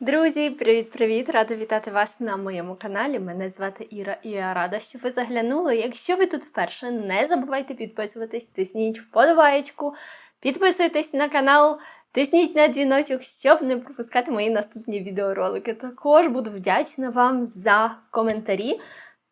Друзі, привіт-привіт! Рада вітати вас на моєму каналі. Мене звати Іра і я рада, що ви заглянули. Якщо ви тут вперше, не забувайте підписуватись, тисніть вподобаєчку, підписуйтесь на канал, тисніть на дзвіночок, щоб не пропускати мої наступні відеоролики. Також буду вдячна вам за коментарі,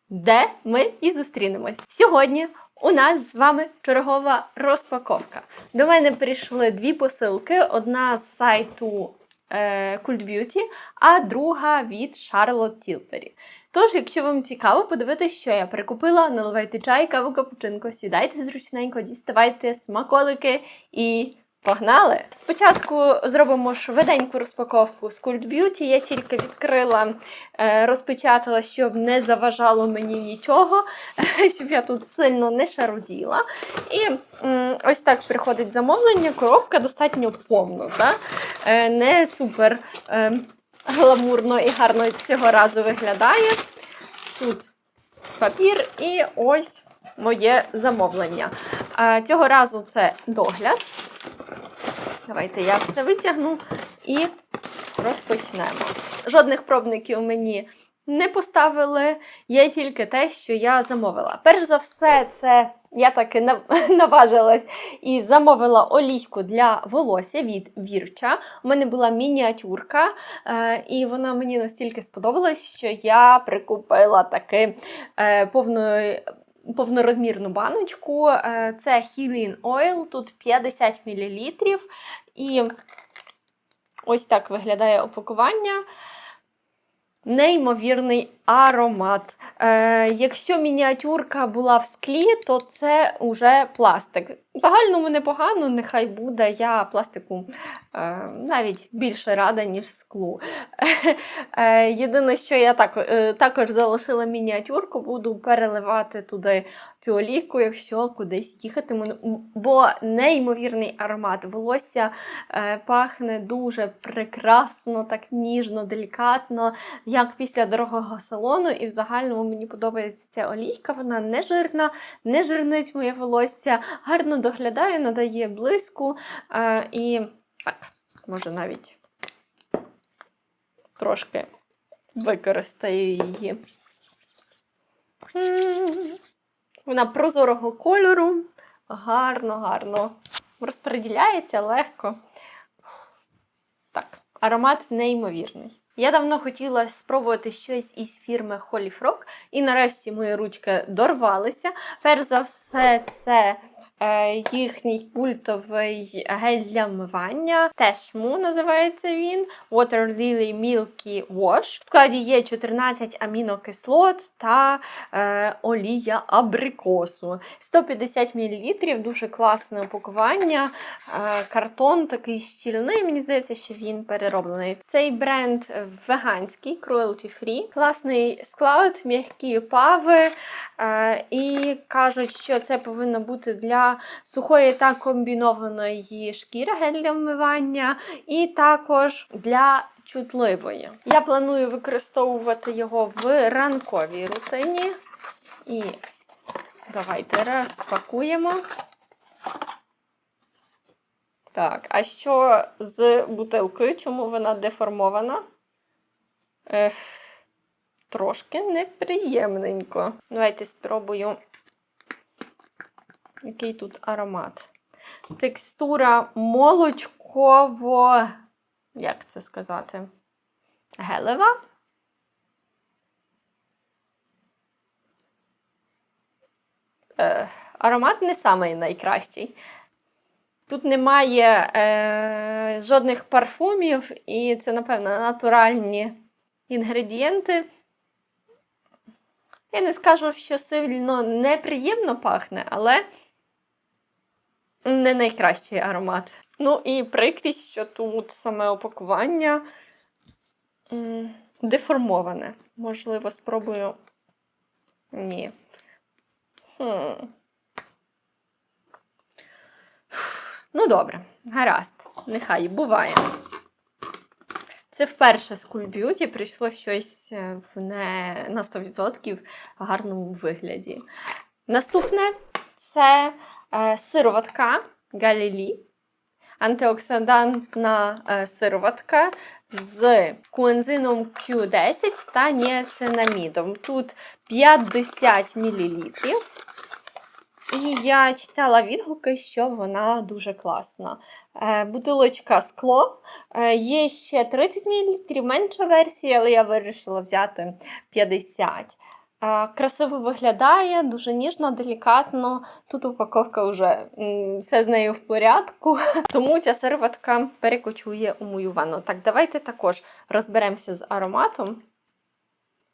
де ми і зустрінемось. Сьогодні у нас з вами чергова розпаковка. До мене прийшли дві посилки: одна з сайту Cult Beauty, а друга від Charlotte Tilbury. Тож, якщо вам цікаво подивитися, що я прикупила, наливайте чай, каву, капучинку, сідайте зручненько, діставайте смаколики і погнали! Спочатку зробимо швиденьку розпаковку з Cult Beauty. Я тільки відкрила, е, розпечатала, щоб не заважало мені нічого, щоб я тут сильно не шаруділа. І ось так приходить замовлення. Коробка достатньо повна. Да? Е, не супер е, гламурно і гарно цього разу виглядає. Тут папір і ось моє замовлення. Цього разу це догляд. Давайте я все витягну і розпочнемо. Жодних пробників мені не поставили, є тільки те, що я замовила. Перш за все, це я таки нав- наважилась і замовила олійку для волосся від Вірча. У мене була мініатюрка, е, і вона мені настільки сподобалась, що я прикупила таки е, повною. Повнорозмірну баночку. Е, Це Healing Oil, тут 50 мл. І ось так виглядає опакування. Неймовірний аромат. Е, якщо мініатюрка була в склі, то це вже пластик. В загальному непогано, нехай буде. Я пластику е, навіть більше рада, ніж склу. Е, єдине, що я так, е, також залишила мініатюрку, буду переливати туди цю олійку, якщо кудись їхатиму. М, Бо неймовірний аромат. Волосся е, пахне дуже прекрасно, так ніжно, делікатно, як після дорогого салону. І в загальному мені подобається ця олійка. Вона не жирна, не жирнить моє волосся, гарно доглядає, надає блиску. Е, і так, може навіть трошки використаю її. Вона прозорого кольору, гарно, гарно розподіляється легко. Так, аромат неймовірний. Я давно хотіла спробувати щось із фірми Holy Frog, і нарешті мої ручки дорвалися. Перш за все, це їхній пультовий гель для вмивання. Тешму називається він. Water Lily Milky Wash. В складі є 14 амінокислот та е, олія абрикосу. 150 мл, дуже класне упакування. Е, картон такий щільний, мені здається, що він перероблений. Цей бренд веганський, cruelty free. Класний склад, м'які пави. Е, і кажуть, що це повинно бути для сухої та комбінованої шкіри гель для вмивання, і також для чутливої. Я планую використовувати його в ранковій рутині. І давайте розпакуємо. Так, а що з бутилкою? Чому вона деформована? Ех, трошки неприємненько. Давайте спробую, який тут аромат. Текстура молочково. Як це сказати? Гелева. Е, аромат не самий найкращий. Тут немає е, жодних парфумів, і це, напевно, натуральні інгредієнти. Я не скажу, що сильно неприємно пахне, але не найкращий аромат. Ну і прикрість, що тут саме опакування деформоване. Можливо, спробую. Ні. Хм. Ну, добре, гаразд. Нехай буває. Це вперше з Cool Beauty прийшло щось е, в не на 100% в гарному вигляді. Наступне це сироватка Галілі. антиоксидантна е, сироватка з коензином Q10 та ніацинамідом. Тут 50 мл. І я читала відгуки, що вона дуже класна. Е, бутилочка скло. Е, є ще 30 мл, менша версія, але я вирішила взяти 50 Е, Красиво виглядає, дуже ніжно, делікатно. Тут упаковка вже все з нею в порядку. Тому ця сироватка перекочує у мою ванну. Так, давайте також розберемося з ароматом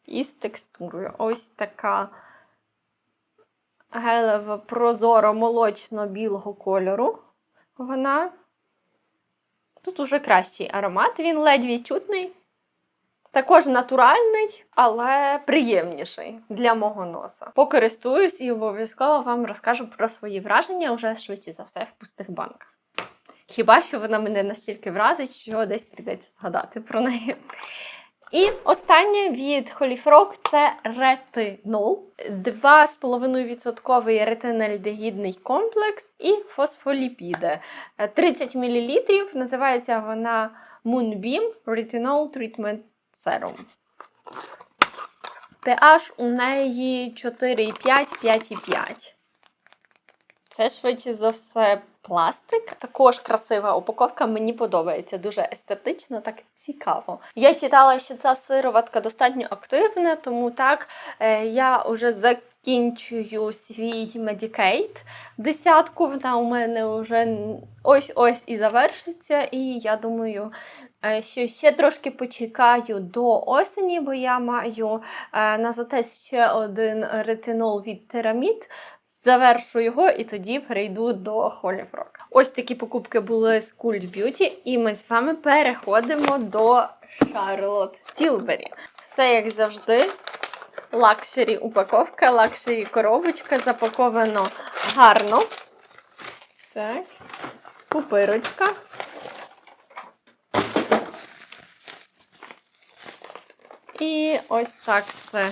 і з текстурою. Ось така гелева прозоро молочно-білого кольору. Вона. Тут уже кращий аромат, він ледь відчутний. Також натуральний, але приємніший для мого носа. Покористуюсь і обов'язково вам розкажу про свої враження вже швидше за все в пустих банках. Хіба що вона мене настільки вразить, що десь прийдеться згадати про неї. І останнє від Frog – це ретинол. 2,5% ретинальдегідний комплекс і фосфоліпіди. Е, 30 мл. Називається вона Moonbeam Retinol Treatment Serum. pH у неї 4,5, 5,5. Це швидше за все пластик. Також красива упаковка, мені подобається. Дуже естетично, так цікаво. Я читала, що ця сироватка достатньо активна, тому так е, я вже закінчую свій Medicaid десятку. Вона у мене вже ось-ось і завершиться. І я думаю, що ще трошки почекаю до осені, бо я маю е, на затест ще один ретинол від Терамід. Завершу його і тоді перейду до Holy. Ось такі покупки були з Cult Beauty, і ми з вами переходимо до Charlotte Tilbury. Все як завжди. Лакшері упаковка, лакшері коробочка, запаковано гарно. Так, пупирочка. І ось так все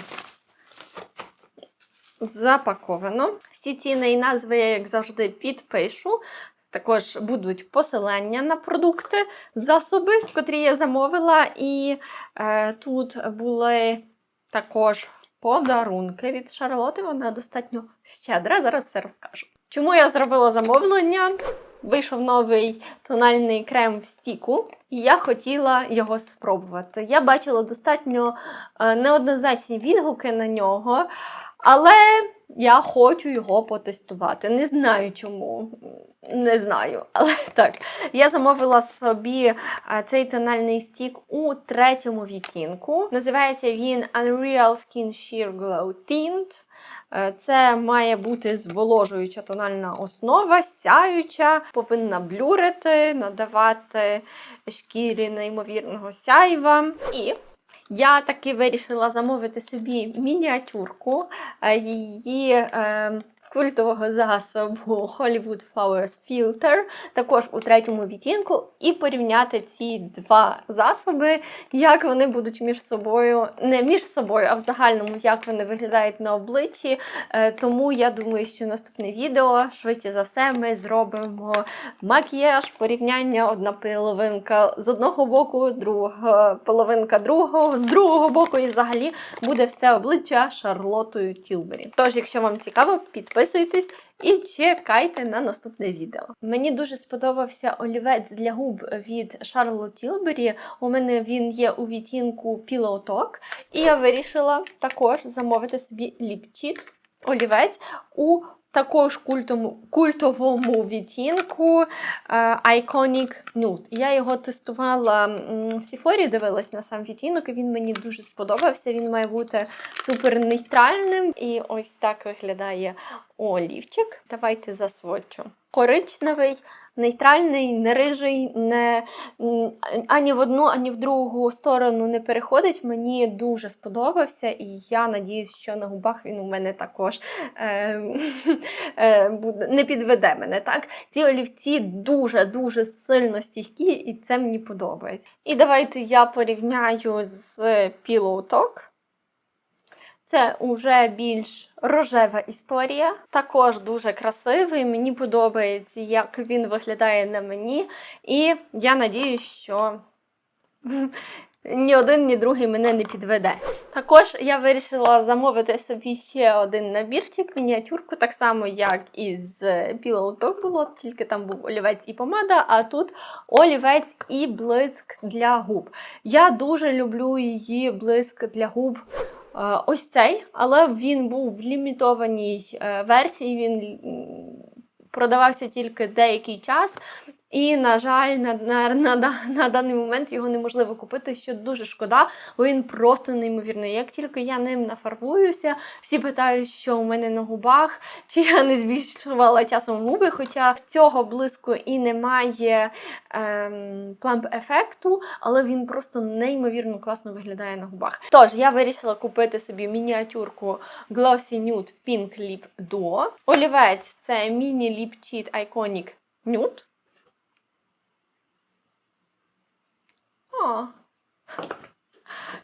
запаковано. Всі ціни і назви я, як завжди, підпишу. Також будуть посилання на продукти, засоби, котрі я замовила. І е, тут були також подарунки від Шарлоти. Вона достатньо щедра. Зараз все розкажу. Чому я зробила замовлення? Вийшов новий тональний крем в стіку, і я хотіла його спробувати. Я бачила достатньо е, неоднозначні відгуки на нього, але я хочу його потестувати. Не знаю чому. Не знаю, але так. Я замовила собі е, цей тональний стік у третьому відтінку. Називається він Unreal Skin Sheer Glow Tint. Е, Це має бути зволожуюча тональна основа, сяюча, повинна блюрити, надавати шкірі неймовірного сяйва. І я таки вирішила замовити собі мініатюрку е, її е, культового засобу Hollywood Flowers Filter, також у третьому відтінку, і порівняти ці два засоби, як вони будуть між собою, не між собою, а в загальному, як вони виглядають на обличчі. Е, Тому я думаю, що наступне відео, швидше за все, ми зробимо макіяж, порівняння одна половинка з одного боку, друга половинка другого, з другого боку, і взагалі буде все обличчя Шарлотою Тілбері. Тож, якщо вам цікаво, підписуйтесь і чекайте на наступне відео. Мені дуже сподобався олівець для губ від Charlotte Tilbury. У мене він є у відтінку Talk, і я вирішила також замовити собі ліпчіт олівець у також культому, культовому відтінку е, Iconic Nude. Я його тестувала в Сіфорі, дивилась на сам відтінок, і він мені дуже сподобався. Він має бути супер нейтральним. І ось так виглядає олівчик. Давайте засводчу. Коричневий, нейтральний, не рижий, не, ані в одну, ані в другу сторону не переходить. Мені дуже сподобався, і я надіюсь, що на губах він у мене також е, е, буде, не підведе мене. так? Ці олівці дуже-дуже сильно стійкі, і це мені подобається. І давайте я порівняю з Pillow Talk. Це уже більш рожева історія. Також дуже красивий. Мені подобається, як він виглядає на мені. І я надіюсь, що ні один, ні другий мене не підведе. Також я вирішила замовити собі ще один набірчик, мініатюрку, так само, як і з Pillow Talk було, тільки там був олівець і помада, а тут олівець і блиск для губ. Я дуже люблю її блиск для губ. Е, Ось цей, але він був в лімітованій е, версії. Він продавався тільки деякий час. І, на жаль, на, на, на, на даний момент його неможливо купити, що дуже шкода, бо він просто неймовірний. Як тільки я ним нафарбуюся, всі питають, що у мене на губах, чи я не збільшувала часом губи, хоча в цього блиску і немає ем, пламп-ефекту, але він просто неймовірно класно виглядає на губах. Тож, я вирішила купити собі мініатюрку Glossy Nude Pink Lip Duo. Олівець це Lip Cheat Iconic Nude.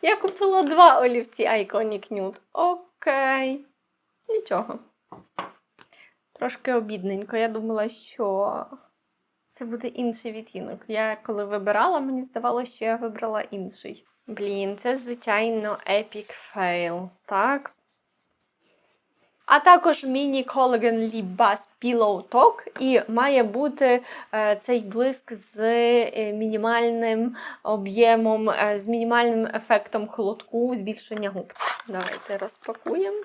Я купила два олівці Iconic Nude. Окей. Нічого. Трошки обідненько. Я думала, що це буде інший відтінок. Я коли вибирала, мені здавалося, що я вибрала інший. Блін, це, звичайно, epic fail. Так. А також міні Collagen Lip Balm Pillow Talk. І має бути е, цей блиск з е, мінімальним об'ємом, е, з мінімальним ефектом холодку, збільшення губ. Давайте розпакуємо.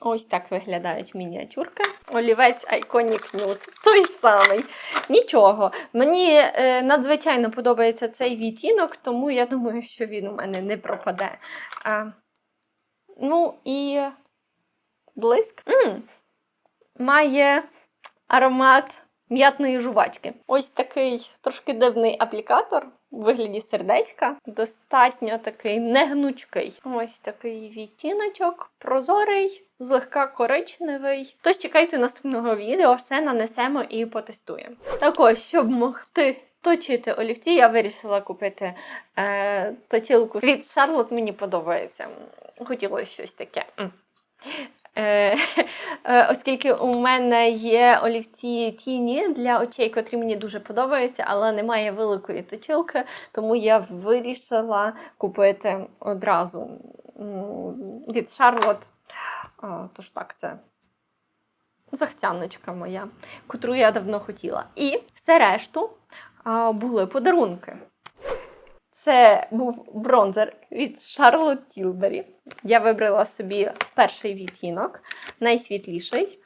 Ось так виглядають мініатюрки. Олівець Iconic Nude. Той самий. Нічого. Мені надзвичайно подобається цей відтінок, тому я думаю, що він у мене не пропаде. Ну і блиск. м Має аромат м'ятної жувачки. Ось такий трошки дивний аплікатор у вигляді сердечка. Достатньо такий негнучкий. Ось такий відтіночок, прозорий, злегка коричневий. Тож чекайте наступного відео, все нанесемо і потестуємо. Також, щоб могти. Точити олівці, я вирішила купити е, точилку від Charlotte, мені подобається. Хотілося щось таке. Е, е, оскільки у мене є олівці тіні для очей, котрі мені дуже подобаються, але немає великої точилки, тому я вирішила купити одразу від. А, Тож так, це захтяночка моя, котру я давно хотіла. І все решту були подарунки. Це був бронзер від Charlotte Tilbury. Я вибрала собі перший відтінок, найсвітліший.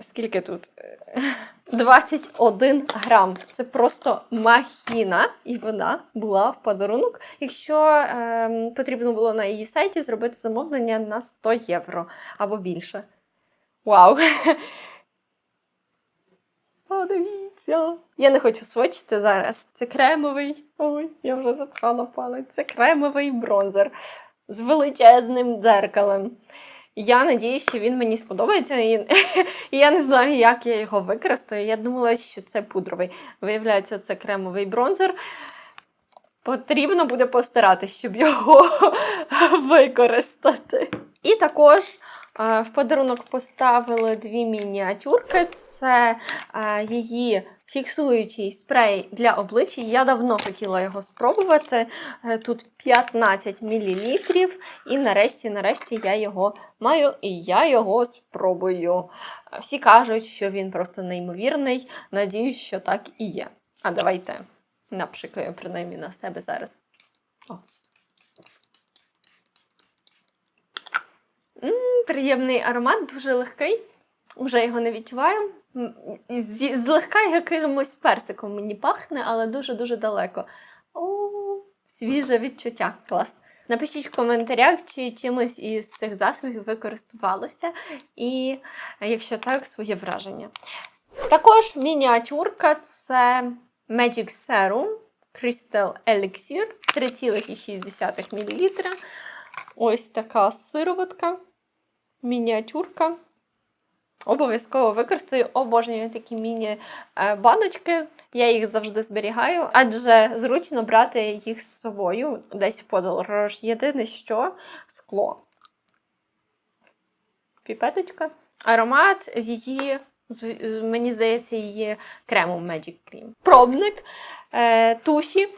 Скільки тут? 21 грам. Це просто махіна, і вона була в подарунок. Якщо ем, потрібно було на її сайті зробити замовлення на 100 євро або більше. Вау! Подивіться. Я не хочу свочити зараз. Це кремовий. Ой, я вже запхала палець. Це кремовий бронзер з величезним дзеркалем. Я надіюсь, що він мені сподобається. І, я не знаю, як я його використаю. Я думала, що це пудровий. Виявляється, це кремовий бронзер. Потрібно буде постаратись, щоб його використати. І також в подарунок поставили дві мініатюрки. Це її фіксуючий спрей для обличчя. Я давно хотіла його спробувати. Е, Тут 15 мл. І нарешті, нарешті я його маю і я його спробую. Всі кажуть, що він просто неймовірний. Надіюсь, що так і є. А давайте напшикаю принаймні на себе зараз. О. М, приємний аромат, дуже легкий. Уже його не відчуваю. Злегка якимось персиком мені пахне, але дуже-дуже далеко. О, свіже відчуття. Клас. Напишіть в коментарях, чи чимось із цих засобів ви користувалися, і якщо так, своє враження. Також мініатюрка це Magic Serum Crystal Elixir 3,6 мл. Ось така сироватка, мініатюрка. Обов'язково використаю, обожнюю такі міні-баночки. Я їх завжди зберігаю, адже зручно брати їх з собою десь в подорож. Єдине, що скло. Піпеточка. Аромат її, мені здається, її кремом Magic Cream. Пробник е, туші.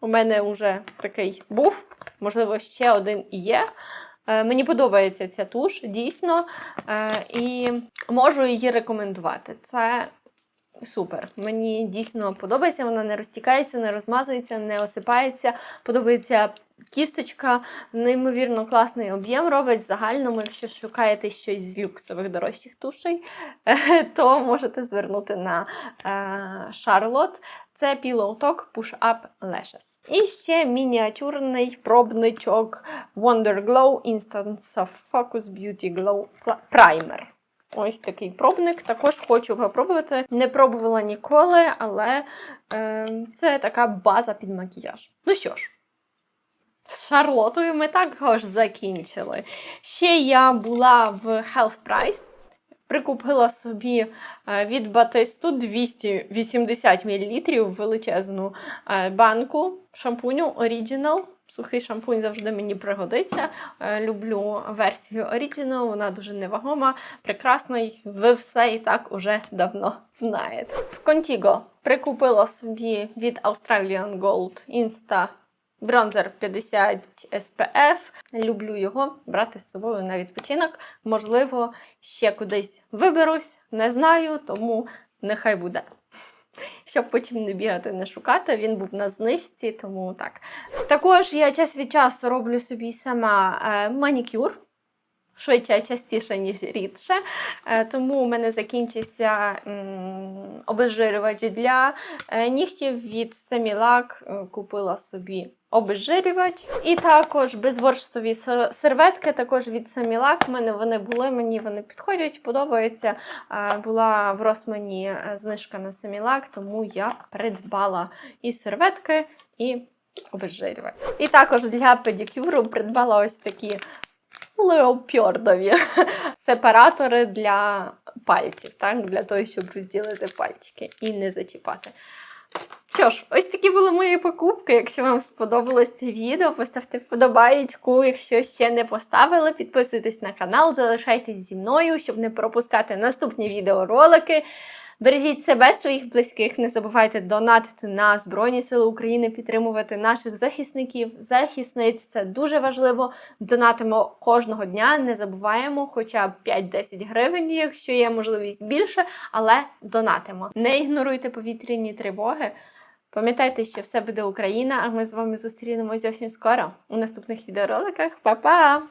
У мене вже такий був, можливо, ще один і є. Е, Мені подобається ця туш, дійсно, е, і можу її рекомендувати. Це супер. Мені дійсно подобається, вона не розтікається, не розмазується, не осипається. Подобається кісточка, неймовірно класний об'єм робить. В загальному, якщо шукаєте щось з люксових дорожчих тушей, е, то можете звернути на е, Charlotte. Це Pillow Talk Push Up Lashes. І ще мініатюрний пробничок Wonder Glow Instant Soft Focus Beauty Glow Primer. Ось такий пробник. Також хочу попробувати. Не пробувала ніколи, але е, це така база під макіяж. Ну що ж, з Шарлотою ми також закінчили. Ще я була в Health Price. Прикупила собі е, від Батисту 280 мл величезну е, банку шампуню Original. Сухий шампунь завжди мені пригодиться. Е, Люблю версію Original, вона дуже невагома, прекрасна, і ви все і так уже давно знаєте. В Contigo прикупила собі від Australian Gold Insta бронзер 50 SPF. Люблю його брати з собою на відпочинок. Можливо, ще кудись виберусь, не знаю, тому нехай буде. Щоб потім не бігати, не шукати. Він був на знижці, тому так. Також я час від часу роблю собі сама е, манікюр. Швидше, частіше, ніж рідше. Е, тому у мене закінчився обезжирювач для е, нігтів від. Е, Купила собі обезжирювач. І також безборштові серветки, також від Semilac. У мене вони були, мені вони підходять, подобаються. Е, Була в Росмані знижка на Semilac, тому я придбала і серветки, і обезжирювач. І також для педикюру придбала ось такі леопьордові сепаратори для пальців, так? для того, щоб розділити пальчики і не зачіпати. Що ж, ось такі були мої покупки. Якщо вам сподобалось це відео, поставте вподобаєчку. Якщо ще не поставили, підписуйтесь на канал, залишайтесь зі мною, щоб не пропускати наступні відеоролики. Бережіть себе, своїх близьких, не забувайте донатити на Збройні Сили України, підтримувати наших захисників, захисниць. Це дуже важливо. Донатимо кожного дня, не забуваємо, хоча б 5-10 гривень, якщо є можливість більше, але донатимо. Не ігноруйте повітряні тривоги. Пам'ятайте, що все буде Україна, а ми з вами зустрінемось зовсім скоро у наступних відеороликах. Па-па!